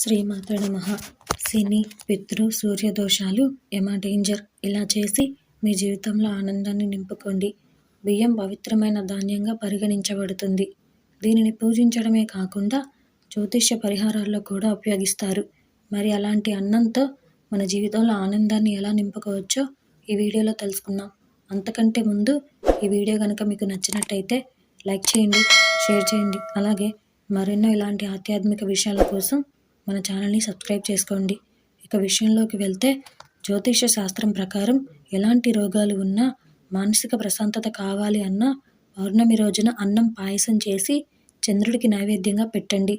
శ్రీమాత నమః. శని పితృ సూర్యదోషాలు యమ డేంజర్? ఇలా చేసి మీ జీవితంలో ఆనందాన్ని నింపుకోండి. బియ్యం పవిత్రమైన ధాన్యంగా పరిగణించబడుతుంది. దీనిని పూజించడమే కాకుండా జ్యోతిష్య పరిహారాల్లో కూడా ఉపయోగిస్తారు. మరి అలాంటి అన్నంతో మన జీవితంలో ఆనందాన్ని ఎలా నింపుకోవచ్చో ఈ వీడియోలో తెలుసుకుందాం. అంతకంటే ముందు ఈ వీడియో కనుక మీకు నచ్చినట్టయితే లైక్ చేయండి షేర్ చేయండి. అలాగే మరెన్నో ఇలాంటి ఆధ్యాత్మిక విషయాల కోసం మన ఛానల్ని సబ్స్క్రైబ్ చేసుకోండి. ఇక విషయంలోకి వెళ్తే జ్యోతిష శాస్త్రం ప్రకారం ఎలాంటి రోగాలు ఉన్నా మానసిక ప్రశాంతత కావాలి అన్నా పౌర్ణమి రోజున అన్నం పాయసం చేసి చంద్రుడికి నైవేద్యంగా పెట్టండి.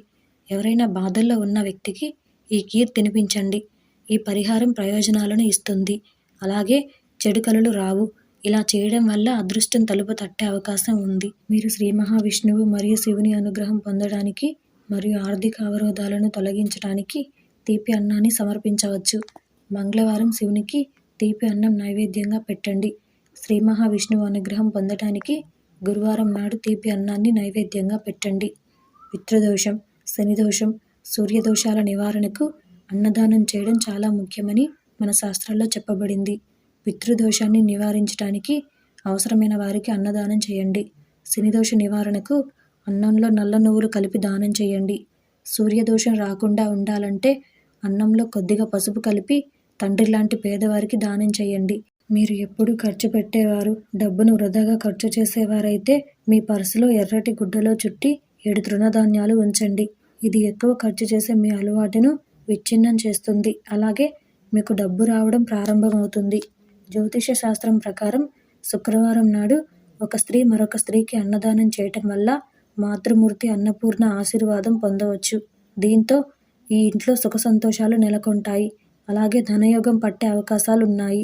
ఎవరైనా బాధల్లో ఉన్న వ్యక్తికి ఈ కీర్ తినిపించండి. ఈ పరిహారం ప్రయోజనాలను ఇస్తుంది. అలాగే చెడు కలలు రావు. ఇలా చేయడం వల్ల అదృష్టం తలుపు తట్టే అవకాశం ఉంది. మీరు శ్రీ మహావిష్ణువు మరియు శివుని అనుగ్రహం పొందడానికి మరియు ఆర్థిక అవరోధాలను తొలగించడానికి తీపి అన్నాన్ని సమర్పించవచ్చు. మంగళవారం శివునికి తీపి అన్నం నైవేద్యంగా పెట్టండి. శ్రీ మహావిష్ణువు అనుగ్రహం పొందటానికి గురువారం నాడు తీపి అన్నాన్ని నైవేద్యంగా పెట్టండి. పితృదోషం శనిదోషం సూర్యదోషాల నివారణకు అన్నదానం చేయడం చాలా ముఖ్యమని మన శాస్త్రాల్లో చెప్పబడింది. పితృదోషాన్ని నివారించడానికి అవసరమైన వారికి అన్నదానం చేయండి. శనిదోష నివారణకు అన్నంలో నల్ల నువ్వులు కలిపి దానం చేయండి. సూర్యదోషం రాకుండా ఉండాలంటే అన్నంలో కొద్దిగా పసుపు కలిపి తండ్రి లాంటి పేదవారికి దానం చేయండి. మీరు ఎప్పుడు ఖర్చు పెట్టేవారు డబ్బును వృధాగా ఖర్చు చేసేవారైతే మీ పర్సులో ఎర్రటి గుడ్డలో చుట్టి ఏడు తృణధాన్యాలు ఉంచండి. ఇది ఎక్కువ ఖర్చు చేసే మీ అలవాటును విచ్ఛిన్నం చేస్తుంది. అలాగే మీకు డబ్బు రావడం ప్రారంభమవుతుంది. జ్యోతిష శాస్త్రం ప్రకారం శుక్రవారం నాడు ఒక స్త్రీ మరొక స్త్రీకి అన్నదానం చేయటం వల్ల మాతృమూర్తి అన్నపూర్ణ ఆశీర్వాదం పొందవచ్చు. దీంతో ఈ ఇంట్లో సుఖ సంతోషాలు నెలకొంటాయి. అలాగే ధనయోగం పట్టే అవకాశాలు ఉన్నాయి